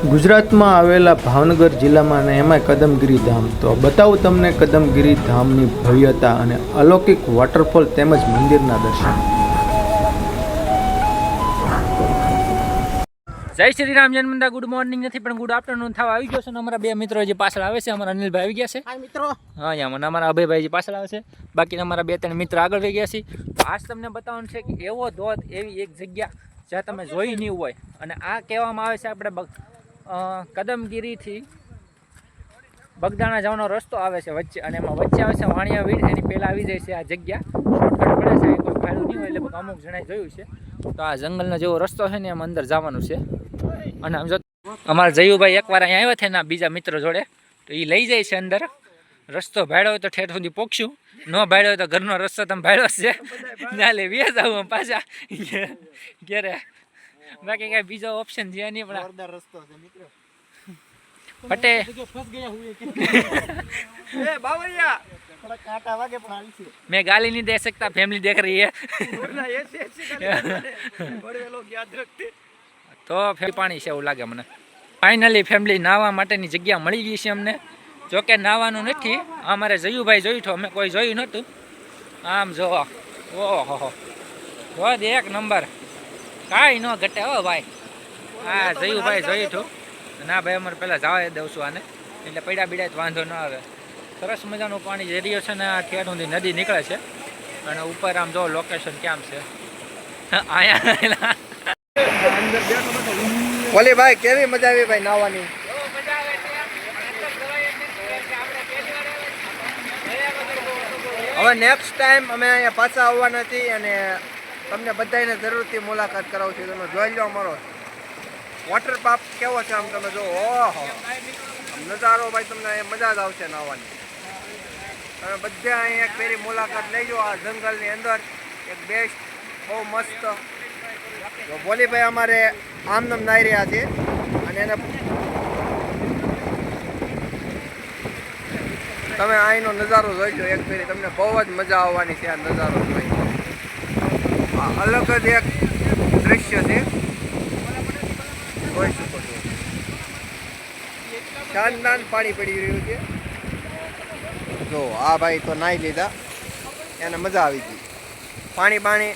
ગુજરાતમાં આવેલા ભાવનગર જિલ્લામાં અને એમાંય કદમગીરી ધામ. તો બતાવું તમને કદમગીરી ધામની ભવ્યતા અને અલૌકિક વોટરફોલ તેમજ મંદિરના દર્શન. જય શ્રી રામ જન્મંદા ગુડ મોર્નિંગ નથી પણ ગુડ આફ્ટરનૂન થવા આવી ગયો છે અને અમારા બે મિત્રો જે પાછળ આવે છે અમારા અનિલભાઈ આવી ગયા છે. મિત્રો. હા યા મને અમારા અભયભાઈ જે પાછળ આવે છે. બાકી અમારા બે ત્રણ મિત્ર આગળ રહી ગયા છે. તો આજ તમને બતાવવાનું છે કે એવો ધોધ એવી એક જગ્યા જ્યાં તમે જોઈ નહીં હોય. અને આ કહેવામાં આવે છે આપણે કદમગીરીથી બગદાણા જવાનો રસ્તો આવે છે વચ્ચે અને એમાં વચ્ચે આવે છે વાણિયા વીડ. એની પહેલાં આવી જાય છે આ જગ્યા. શોર્ટકટ પડે છે કોઈ ફાયદો નહીં હોય એટલે અમુક જણાએ જોયું છે. તો આ જંગલનો જેવો રસ્તો છે ને એમ અંદર જવાનું છે. અને આમ જો અમારા જયુભાઈ એકવાર અહીંયા આવ્યા છે ને બીજા મિત્રો જોડે તો એ લઈ જાય છે અંદર. રસ્તો ભાડ્યો હોય તો ઠેઠ સુધી પોખશું. ન ભાડ્યો હોય તો ઘરનો રસ્તો તમે ભાડ્યો છે. ના લે વ્યાજ આવું પાછા. ઘેરે બાકી કઈ બીજો ઓપ્શન છે નહીં પણ જોરદાર રસ્તો છે મિત્રો. પટે. ફસ ગયા હુએ એ બાવરિયા થોડા કાંટા વાગે પણ આવી છે. મેં ગાલી નહીં દે શકતા ફેમિલી દેખ રહી હે. તો ફેર પાણી છે એવું લાગે મને. ફાઇનલી ફેમિલી નાહવા માટેની જગ્યા મળી ગઈ છે અમને. જોકે નાહવાનું નથી. અમારે જયુભાઈ જોયું તો અમે કોઈ જોયું નહોતું. આમ જો ઓહો. હો એક નંબર. કાંઈ ન ઘટે હો ભાઈ હા જયુભાઈ જોયું છું ના ભાઈ અમારે પહેલાં જવા દઉં છું આને એટલે પૈડા બીડા વાંધો ન આવે સરસ મજાનું પાણી જરીયો છે ને આ સુધી નદી નીકળે છે અને ઉપર આમ જો લોકેશન ક્યાં છે અહીંયા ઓલી ભાઈ કેવી મજા આવી ભાઈ નાવાની હવે નેક્સ્ટ ટાઈમ અમે અહીંયા પાછા આવવાના છીએ અને તમને બધાને જરૂરથી મુલાકાત કરાવું છું. તમે જોઈ લો અમારો વોટર પાર્ક કેવો છે આમ તમે જો, ઓહો. નજારો ભાઈ તમને અહીંયા મજા જ આવશે નાવાની તમે બધા અહીંયા એક ફેરી મુલાકાત લેજો આ જંગલની અંદર. એક બેસ્ટ બહુ મસ્ત. તો ભોલીભાઈ અમારે આમનામ નાઈ રહ્યા છે. અને એને તમે અહીંનો નજારો જોઈજો એક ફેરી. તમને બહુ જ મજા આવવાની છે આ નજારો જોઈ. અલગ જ એક દૃશ્ય છે. જોઈ શકો પાણી પડી રહ્યું છે. જો આ ભાઈ તો નાહી લીધા. એને મજા આવી ગઈ. પાણી પાણી